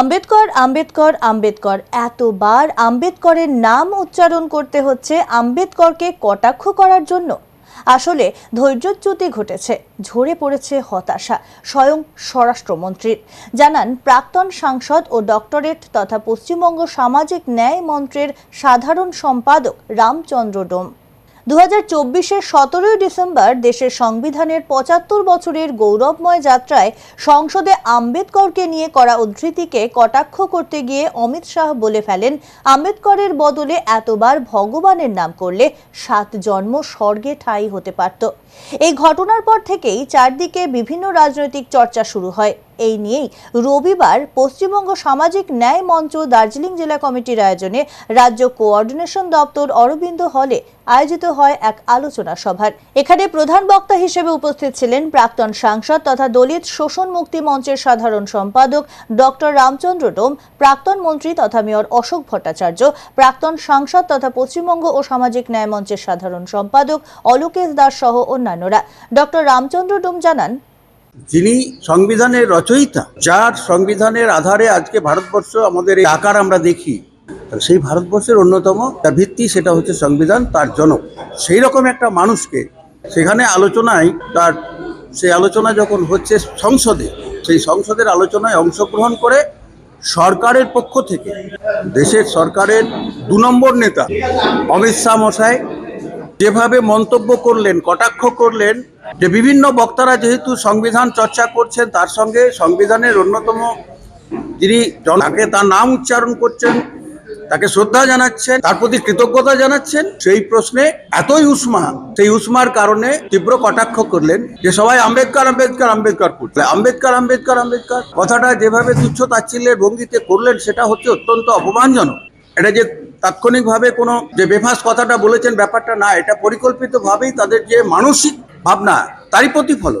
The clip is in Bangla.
আম্বেদকর আম্বেদকর আম্বেদকর। এতবার আম্বেদকরের নাম উচ্চারণ করতে হচ্ছে আম্বেদকরকে কটাক্ষ করার জন্য। আসলে ধৈর্যচ্যুতি ঘটেছে, ঝরে পড়েছে হতাশা, স্বয়ং স্বরাষ্ট্রমন্ত্রীর। জানান প্রাক্তন সাংসদ ও ডক্টরেট তথা পশ্চিমবঙ্গ সামাজিক ন্যায় মন্ত্রের সাধারণ সম্পাদক রামচন্দ্র ডোম। দু হাজার চব্বিশের সতেরোই ডিসেম্বর দেশের সংবিধানের পঁচাত্তর বছরের গৌরবময় যাত্রায় সংসদে আম্বেদকরকে নিয়ে করা উদ্ধৃতিকে কটাক্ষ করতে গিয়ে অমিত শাহ বলে ফেলেন, আম্বেদকরের বদলে এতবার ভগবানের নাম করলে সাত জন্ম স্বর্গে ঠাঁই হতে পারত। এই ঘটনার পর থেকেই চারদিকে বিভিন্ন রাজনৈতিক চর্চা শুরু হয়। এই নিয়েই রবিবার পশ্চিমবঙ্গ সামাজিক ন্যায় মঞ্চ দার্জিলিং জেলা কমিটির আয়োজনে রাজ্য কোঅর্ডিনেশন দপ্তর অরবিন্দ হলে আয়োজিত হয় এক আলোচনা সভার। এখানে প্রধান বক্তা হিসেবে উপস্থিত ছিলেন প্রাক্তন সাংসদ তথা দলিত শোষণ মুক্তি মঞ্চের সাধারণ সম্পাদক ডক্টর রামচন্দ্র ডোম প্রাক্তন মন্ত্রী তথা মেয়র অশোক ভট্টাচার্য, প্রাক্তন সাংসদ তথা পশ্চিমবঙ্গ ও সামাজিক ন্যায় মঞ্চের সাধারণ সম্পাদক অলোকেশ দাস সহ অন্যান্যরা। ডক্টর রামচন্দ্র ডোম জানান যিনি সংবিধানের রচয়িতা, যার সংবিধানের আধারে আজকে ভারতবর্ষ আমাদের এই আকার আমরা দেখি সেই ভারতবর্ষের অন্যতম, তার ভিত্তি সেটা হচ্ছে সংবিধান, তার জনক। সেই রকম একটা মানুষকে সেখানে আলোচনায়, তার সেই আলোচনা যখন হচ্ছে সংসদে, সেই সংসদের আলোচনায় অংশগ্রহণ করে সরকারের পক্ষ থেকে, দেশের সরকারের দু নম্বর নেতা অমিত শাহ মশাই যেভাবে মন্তব্য করলেন, কটাক্ষ করলেন যে বিভিন্ন বক্তারা যেহেতু সংবিধান চর্চা করছেন, তার সঙ্গে সংবিধানের অন্যতম যিনি জনাকে তার নাম উচ্চারণ করছেন, তাকে শ্রদ্ধা জানাচ্ছেন, তার প্রতি কৃতজ্ঞতা জানাচ্ছেন, সেই প্রশ্নে এতই উষ্মা সেই উষ্মার কারণে তীব্র কটাক্ষ করলেন যে সবাই আম্বেদকর আম্বেদকর আম্বেদকর করছে। আম্বেদকর আম্বেদকর আম্বেদকর। কথাটা যেভাবে তুচ্ছ তাচ্ছিল্যের ভঙ্গিতে করলেন, সেটা হচ্ছে অত্যন্ত অপমানজনক। এটা যে তাৎক্ষণিকভাবে কোনো যে বেফাস কথাটা বলেছেন ব্যাপারটা না, এটা পরিকল্পিতভাবেই তাদের যে মানসিক ভাবনা তারই প্রতিফলন।